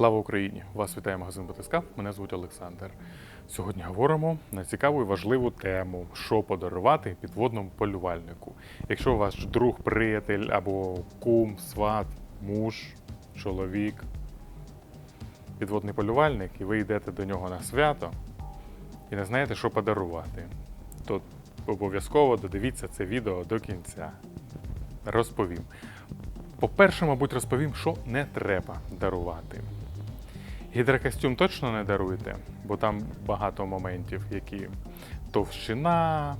Слава Україні! Вас вітає магазин Батискав. Мене звуть Олександр. Сьогодні говоримо на цікаву і важливу тему, що подарувати підводному полювальнику. Якщо ваш друг, приятель або кум, сват, муж, чоловік, підводний полювальник, і ви йдете до нього на свято і не знаєте, що подарувати, то обов'язково додивіться це відео до кінця. Розповім. По-перше, мабуть, розповім, що не треба дарувати. Гідрокостюм точно не даруйте, бо там багато моментів, які товщина,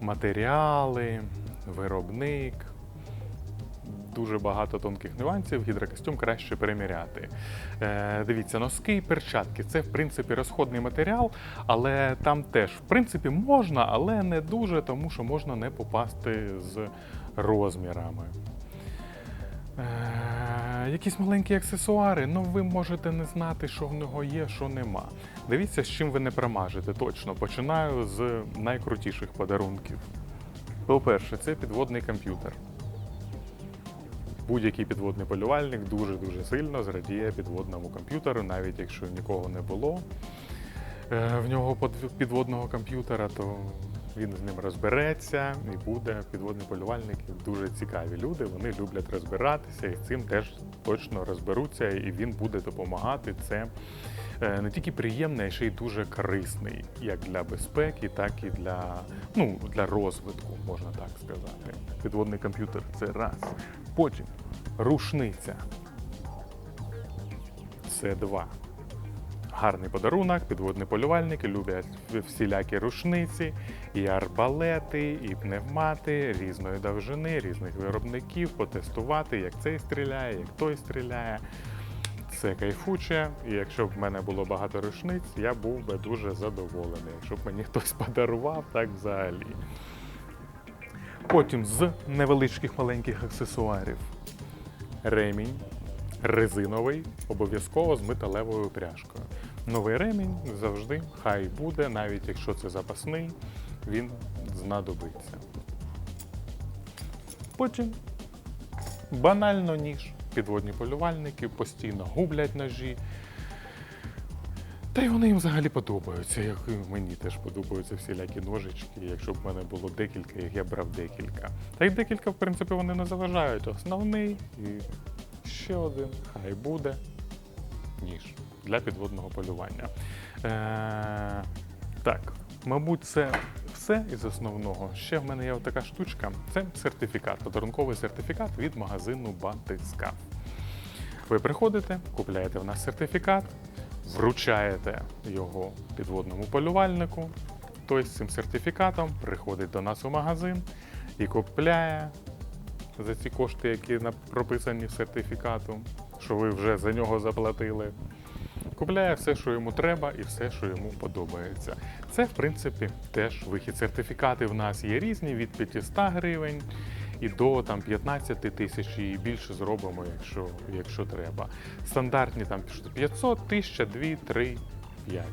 матеріали, виробник. Дуже багато тонких нюансів, гідрокостюм краще переміряти. Е, дивіться, носки і перчатки це в принципі розходний матеріал, але там теж в принципі можна, але не дуже, тому що можна не попасти з розмірами. Е, якісь маленькі аксесуари, ну ви можете не знати, що в нього є, що нема. Дивіться, з чим ви не промажете точно. Починаю з найкрутіших подарунків. По-перше, це підводний комп'ютер. Будь-який підводний полювальник дуже-дуже сильно зрадіє підводному комп'ютеру, навіть якщо нікого не було е, в нього підводного комп'ютера, то він з ним розбереться і буде підводні полювальники дуже цікаві люди. Вони люблять розбиратися і цим теж точно розберуться, і він буде допомагати. Це е, не тільки приємний, а ще й дуже корисний, як для безпеки, так і для, ну, для розвитку, можна так сказати. Підводний комп'ютер це раз. Потім рушниця. Це два. Гарний подарунок, підводні полювальники люблять всілякі рушниці, і арбалети, і пневмати різної довжини, різних виробників, потестувати, як цей стріляє, як той стріляє. Це кайфуче, і якщо б в мене було багато рушниць, я був би дуже задоволений, якщо б мені хтось подарував, так взагалі. Потім з невеличких маленьких аксесуарів ремінь резиновий, обов'язково з металевою пряжкою. Новий ремінь завжди хай буде, навіть якщо це запасний, він знадобиться. Потім банально ніж. Підводні полювальники постійно гублять ножі. Та й вони їм взагалі подобаються, як і мені теж подобаються всілякі ножички. Якщо б в мене було декілька, їх я брав декілька. Та й декілька, в принципі, вони не заважають. Основний і ще один, хай буде ніж для підводного полювання. Е, так, мабуть, це все із основного. Ще в мене є така штучка. Це сертифікат, подарунковий сертифікат від магазину Батискав. Ви приходите, купляєте в нас сертифікат, вручаєте його підводному полювальнику. Той з цим сертифікатом приходить до нас у магазин і купляє за ці кошти, які прописані в сертифікату, що ви вже за нього заплатили. Купляє все, що йому треба, і все, що йому подобається. Це, в принципі, теж вихід. Сертифікати в нас є різні від 500 гривень і до там 15 тисяч і більше зробимо, якщо, якщо треба. Стандартні там 500, 1000, 2, 3, 5.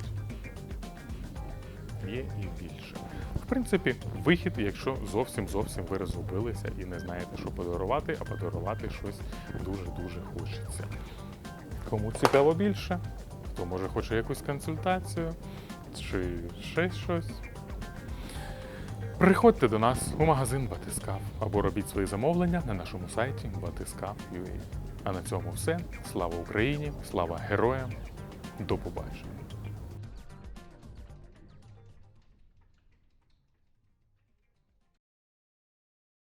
Є і більше. В принципі, вихід, якщо зовсім зовсім ви розгубилися і не знаєте, що подарувати, а подарувати щось дуже-дуже хочеться. Кому цікаво більше, хто може хоче якусь консультацію чи ще щось. Приходьте до нас у магазин Батискав або робіть свої замовлення на нашому сайті Батискав.ua. А на цьому все. Слава Україні! Слава героям! До побачення!